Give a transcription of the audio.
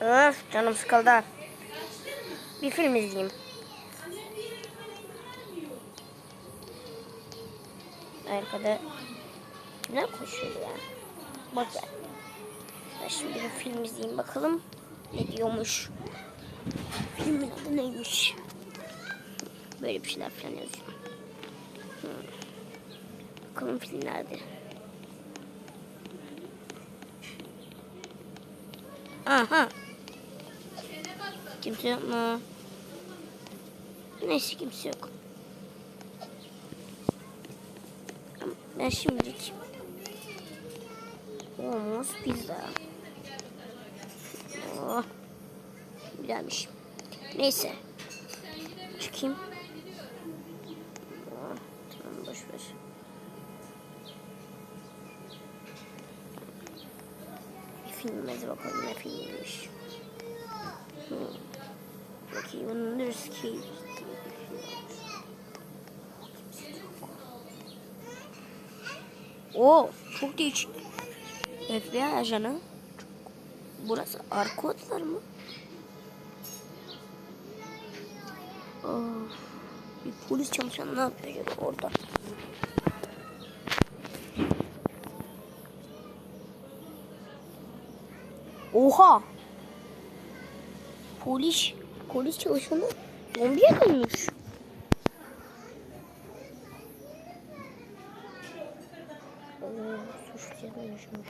Öf canım sıkıldı. Bir film izleyeyim. Arkada ne koşuyor ya? Bak ya. Ben şimdi bir film izleyeyim bakalım. Ne diyormuş? Filmin adı neymiş? Böyle bir şeyler falan yazıyor. Hmm. Bakalım film nerede? Aha. Kimse yok mu? Neyse kimse yok. Ben şimdilik Olmaz pizza. Oh. Güzelmiş. Neyse. Çıkayım. Bir filmimize bakalım ne filmiymiş. Hmm. Bakayım Wonderski. Oo, çok değişik. FBI ajanı. Burası arka odalar mı? Of, bir polis çalışanı ne yapıyor orada? Oha! Polis, polis çalışanı zombiye dönmüş. Oo, suçluya dönüşmüş.